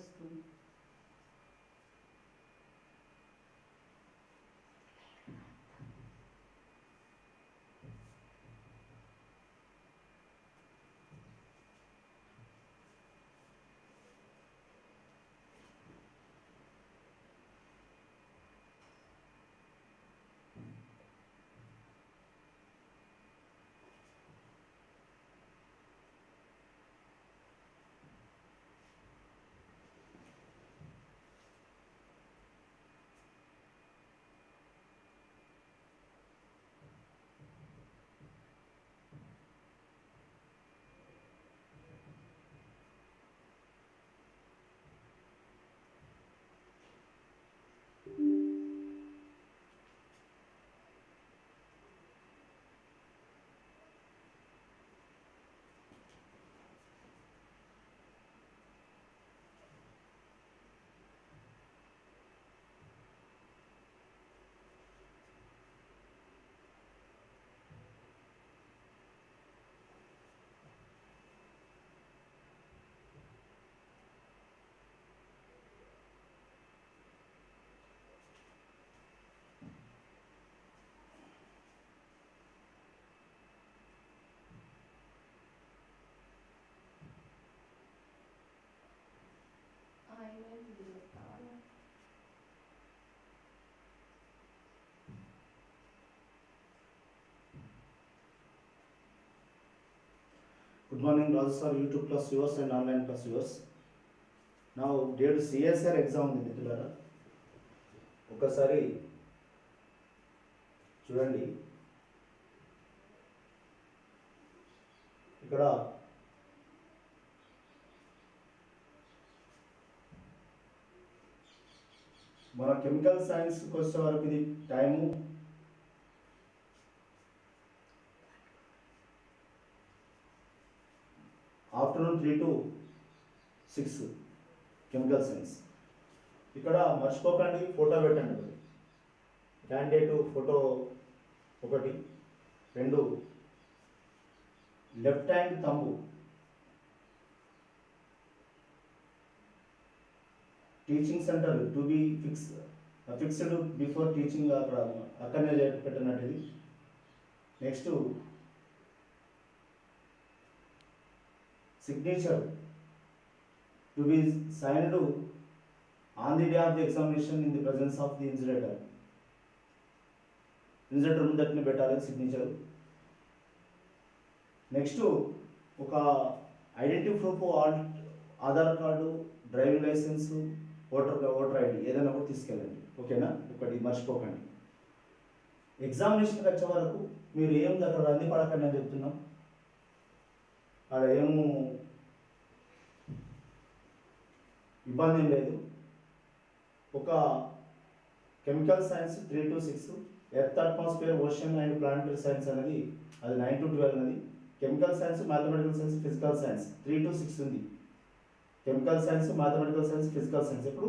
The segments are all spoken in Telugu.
Cristo. Good morning Raju sir YouTube plus yours and online plus yours నా డేడు సిఎస్ఆర్ ఎగ్జామ్ ఉంది మిత్రులారా ఒకసారి చూడండి. ఇక్కడ మన కెమికల్ సైన్స్కి వచ్చే వరకు ఇది time. Three to six chemical science. ఇక్కడ మర్చిపోకండి ఫోటో పెట్టండి. క్యాండిడేట్ ఫోటో ఒకటి రెండు. Left hand thumb teaching centre to be fix fixed before teaching అక్కడ అక్కడనే చేయ- పెట్టినట్టు ఇది. Next signature to be signed on the day of the examination in the presence of the invigilator. ఇన్సిడెంటర్ ముందట్ని పెట్టాలి సిగ్నేచర్ నెక్స్ట్ ఒక identity proof Aadhaar card driving licence voter voter ID ఏదైనా కూడా తీసుకెళ్ళండి. ఓకేనా? ఒకటి మర్చిపోకండి. ఎగ్జామినేషన్కి వచ్చే వరకు మీరు ఏం దగ్గర రంది పడకండి అని చెప్తున్నాం. ఆడ ఏమో ఇబ్బంది ఏం లేదు. ఒక chemical science three to six earth atmosphere ocean and planetary science అనేది అది నైన్ టు ట్వెల్వ్ అనేది chemical science mathematical science physical science three to six ఉంది. Chemical science mathematical science physical science ఇప్పుడు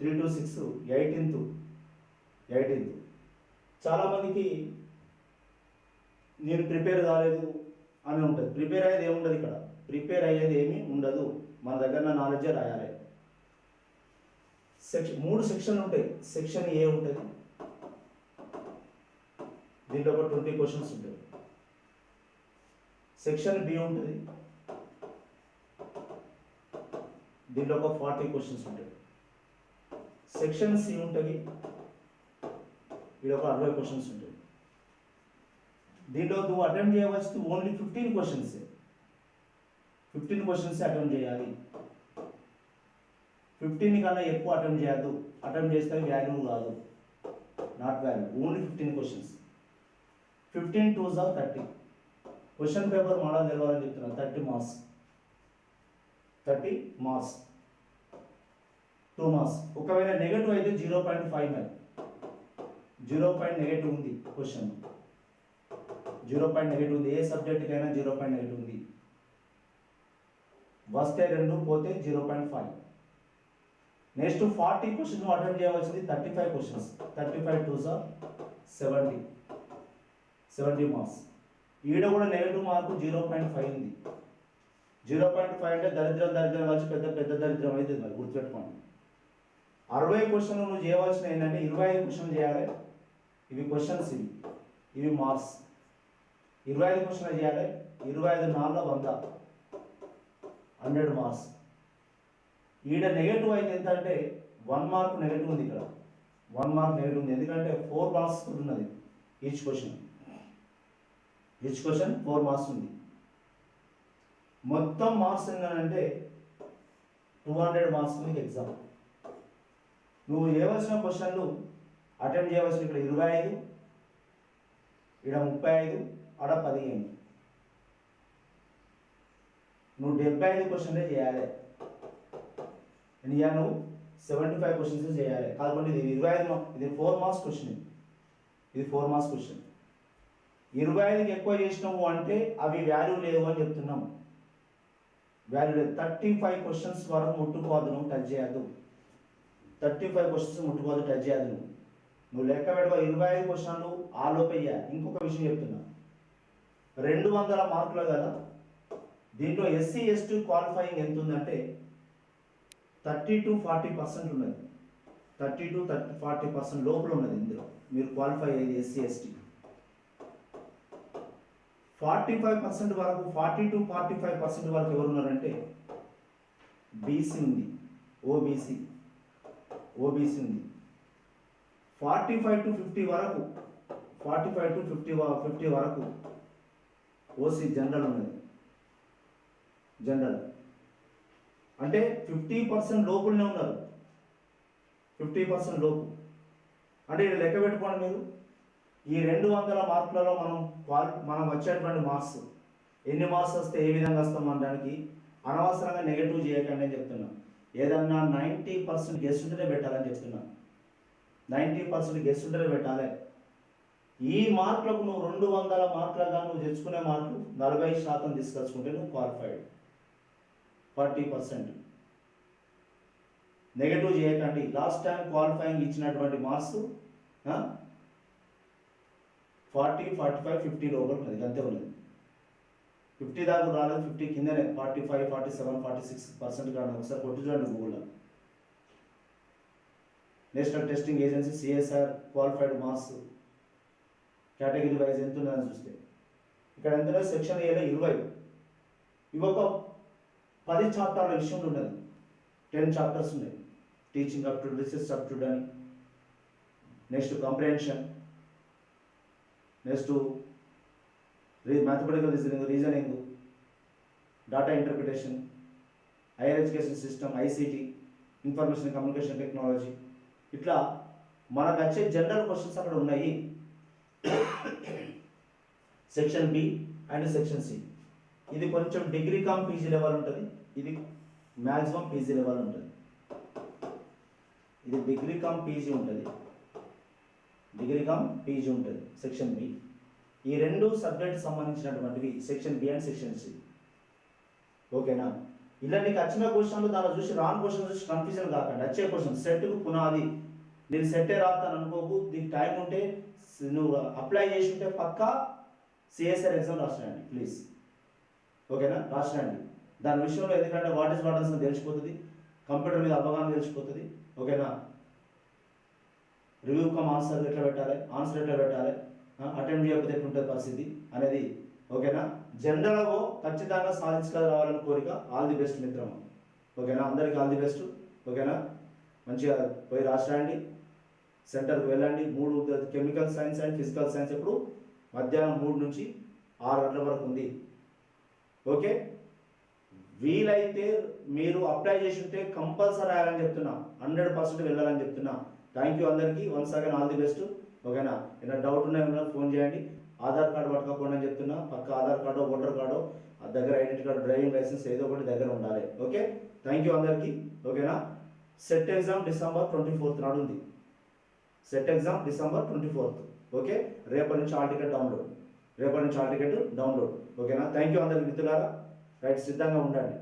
three to six eighteenth eighteenth చాలామందికి నేను ప్రిపేర్ కాలేదు అని ఉంటుంది. ప్రిపేర్ అయ్యేది ఏముండదు ఇక్కడ. ప్రిపేర్ అయ్యేది ఏమీ ఉండదు. మన దగ్గర నాలెడ్జే రాయాలి. సెక్షన్ మూడు సెక్షన్లు ఉంటాయి. సెక్షన్ ఏ ఉంటుంది. దీంట్లో ఒక ట్వంటీ క్వశ్చన్స్ ఉంటాయి. సెక్షన్ బి ఉంటుంది. దీంట్లో ఒక ఫార్టీ క్వశ్చన్స్ ఉంటాయి. సెక్షన్ సి ఉంటుంది. ఇది ఒక అరవై క్వశ్చన్స్ ఉంటాయి. దీంట్లో నువ్వు అటెంప్ట్ చేయవలసింది only fifteen questions fifteen questions attempt చేయాలి. ఫిఫ్టీన్ కన్నా ఎక్కువ అటెంప్ట్ చేయద్దు. అటెంప్ట్ చేస్తే వాల్యూ కాదు not value only fifteen questions fifteen twos of thirty question paper model తెలవాలని చెప్తున్నాను thirty marks thirty marks two marks ఒకవేళ నెగటివ్ అయితే zero point five nine zero point negative ఉంది క్వశ్చన్ జీరో పాయింట్ నెగటివ్ ఉంది. ఏ సబ్జెక్ట్కి అయినా జీరో పాయింట్ నెగటివ్ ఉంది. వస్తే రెండు పోతే zero point five next forty question attempt చేయవలసింది thirty five questions. Thirty five two sir seventy seventy marks ఈడ కూడా negative mark zero point five ఉంది. జీరో పాయింట్ ఫైవ్ అంటే దరిద్రం దరిద్రం కలిసి పెద్ద పెద్ద దరిద్రం అయితే మరి గుర్తుపెట్టుకోండి. అరవై క్వశ్చన్లు నువ్వు చేయవలసిన ఏంటంటే ఇరవై ఐదు క్వశ్చన్ చేయాలి. ఇవి క్వశ్చన్స్ ఇవి. ఇవి మార్క్స్ ఇరవై ఐదు క్వశ్చన్లు చేయాలి. ఇరవై ఐదు నాలుగు వంద. హండ్రెడ్ మార్క్స్ ఈడ నెగటివ్ అయింది ఎంత అంటే వన్ మార్క్ నెగటివ్ ఉంది ఇక్కడ. వన్ మార్క్ నెగటివ్ ఉంది. ఎందుకంటే ఫోర్ మార్క్స్ ఉన్నది. Each question each question four marks ఉంది. మొత్తం మార్క్స్ ఏంటంటే టూ హండ్రెడ్ మార్క్స్ మీకు ఎగ్జామ్ నువ్వు చేయవలసిన క్వశ్చన్లు అటెంప్ట్ చేయవలసిన ఇక్కడ ఇరవై ఐదు ఇక్కడ ముప్పై ఐదు ఆడ పదిహేను. నువ్వు డెబ్బై ఐదు క్వశ్చన్లే చేయాలి. ఇక నువ్వు సెవెంటీ ఫైవ్ క్వశ్చన్స్ చేయాలి కాకపోతే ఇది ఇరవై ఐదు మా- ఇది ఫోర్ మార్క్స్ క్వశ్చన్ ఇది. ఇది ఫోర్ మార్క్స్ క్వశ్చన్ ఇరవై ఐదుకి ఎక్కువ చేసినావు అంటే అవి వాల్యూ లేవు అని చెప్తున్నాం వాల్యూ లేదు. థర్టీ ఫైవ్ క్వశ్చన్స్ వరకు ముట్టుకోవద్దు నువ్వు టచ్ చేయద్దు. థర్టీ ఫైవ్ క్వశ్చన్స్ ముట్టుకోవద్దు టచ్ చేయద్దు నువ్వు. నువ్వు లెక్క పెట్టుకో ఇరవై ఐదు క్వశ్చన్లు ఆలోపయ్యా ఇంకొక విషయం చెప్తున్నా. రెండు వందల మార్కులు కదా? దీంట్లో ఎస్సీ ఎస్టీ క్వాలిఫైయింగ్ ఎంత ఉందంటే థర్టీ టు ఫార్టీ పర్సెంట్ ఉన్నది. Thirty to thirty forty percent లోపల ఉన్నది ఇందులో. మీరు క్వాలిఫై అయ్యేది SC ST. Forty five percent వరకు forty to forty five percent వరకు ఎవరు ఉన్నారంటే బీసీ ఉంది. ఓబీసీ. ఓబీసీ ఉంది. ఫార్టీ ఫైవ్ టు ఫిఫ్టీ వరకు forty five to fifty fifty వరకు ఓసీ జనరల్ ఉన్నది. జనరల్. అంటే ఫిఫ్టీ పర్సెంట్ లోపులనే ఉన్నారు. ఫిఫ్టీ పర్సెంట్ లోపు. అంటే లెక్క పెట్టుకోండి మీరు. ఈ రెండు వందల మార్కులలో మనం క్వాలి మనం వచ్చేటువంటి మార్క్స్. ఎన్ని మార్క్స్ వస్తే ఏ విధంగా వస్తాం అనడానికి అనవసరంగా నెగిటివ్ చేయకండి అని చెప్తున్నా. ఏదన్నా నైంటీ పర్సెంట్ గెస్ట్ ఉంటేనే పెట్టాలని చెప్తున్నా. నైంటీ పర్సెంట్ గెస్ట్ ఉంటేనే పెట్టాలి. ఈ మార్కులకు నువ్వు రెండు వందల మార్కులుగా నువ్వు తెచ్చుకునే మార్కులు నలభై శాతం తీసుకొచ్చుకుంటే నువ్వు క్వాలిఫైడ్. Forty percent. నెగటివ్ చేయకండి. లాస్ట్ టైం క్వాలిఫైయింగ్ ఇచ్చినటువంటి marks forty forty five fifty లోపల ఉన్నది అంతే ఉన్నది. ఫిఫ్టీ దాకా రాలేదు ఫిఫ్టీ కిందనే. Forty five forty seven forty six percent కానీ ఒకసారి కొట్టి చూడండి గూగుల్లో national testing agency CSR qualified marks category wise ఎంత ఉందని చూస్తే. ఇక్కడ ఎంత సెక్షన్ ఏలో ఇరవై. ఇవి ఒక పది చాప్టర్ల విషయంలో ఉండదు. టెన్ చాప్టర్స్ ఉన్నాయి. Teaching up to research up to అని next comprehension next re mathematical reasoning reasoning data interpretation higher education system ICT information communication technology ఇట్లా మనకు వచ్చే జనరల్ క్వశ్చన్స్ అక్కడ ఉన్నాయి. Section B and section C ఇది కొంచెం డిగ్రీ కామ్ పీజీ లెవెల్ ఉంటుంది. ఇది మ్యాక్సిమం పీజీ లెవెల్ ఉంటుంది. ఇది డిగ్రీ కామ్ పీజీ ఉంటుంది. డిగ్రీ కామ్ పీజీ ఉంటుంది సెక్షన్ బి ఈ రెండు సబ్జెక్ట్ సంబంధించినటువంటివి section B and section C ఓకేనా? ఇలా నీకు వచ్చిన క్వశ్చన్లు దాన్ని చూసి రాని క్వశ్చన్ చూసి కన్ఫ్యూజన్ కాకండి. వచ్చే క్వశ్చన్ సెట్కు పునాది. నేను సెట్టే రాస్తాను అనుకోకు దీనికి టైం ఉంటే నువ్వు అప్లై చేసి ఉంటే పక్కా సిఎస్ఆర్ ఎగ్జామ్ రాసినండి ప్లీజ్ ఓకేనా? రాసినండి దాని విషయంలో ఎందుకంటే వాట్ ఇస్ వాట్ అని తెలిసిపోతుంది. కంప్యూటర్ మీద అవగాహన తెలిసిపోతుంది. ఓకేనా? రివ్యూ కమ్ ఆన్సర్ ఎట్లా పెట్టాలి? ఆన్సర్ ఎట్లా పెట్టాలి? అటెంప్ట్ చేయకపోతే ఎట్లుంటుంది పరిస్థితి అనేది. ఓకేనా? జనరల్గా ఖచ్చితంగా సాధించగల రావాలని కోరిక ఆల్ ది బెస్ట్ మిత్రమా. ఓకేనా? అందరికి ఆల్ ది బెస్ట్ ఓకేనా? మంచిగా పోయి రాసిరండి. సెంటర్కి వెళ్ళండి. మూడు chemical science and physical science ఇప్పుడు మధ్యాహ్నం మూడు నుంచి ఆరు గంటల వరకు ఉంది. ఓకే? వీలైతే మీరు అప్లై చేసి ఉంటే కంపల్సరీ రాయాలని చెప్తున్నా. హండ్రెడ్ పర్సెంట్ వెళ్ళాలని చెప్తున్నా. థ్యాంక్ యూ అందరికీ. Once again all the best ఓకేనా? ఏదైనా డౌట్ ఉన్నా ఫోన్ చేయండి. ఆధార్ కార్డు పట్టుకోకుండా అని చెప్తున్నా. పక్క ఆధార్ కార్డు ఓటర్ కార్డు ఆ దగ్గర ఐడెంటిటీ కార్డు డ్రైవింగ్ లైసెన్స్ ఏదో ఒకటి దగ్గర ఉండాలి. ఓకే? థ్యాంక్ యూ అందరికీ. ఓకేనా? SET exam December twenty fourth నాడు ఉంది. SET exam December twenty fourth okay? రేపటి నుంచి ఆల్ టికెట్ డౌన్లోడ్ రేపటి నుంచి ఆల్ టికెట్ డౌన్లోడ్ ఓకేనా? థ్యాంక్ యూ అందరికి మిత్రులారా. రైట్ సిద్ధంగా ఉండండి.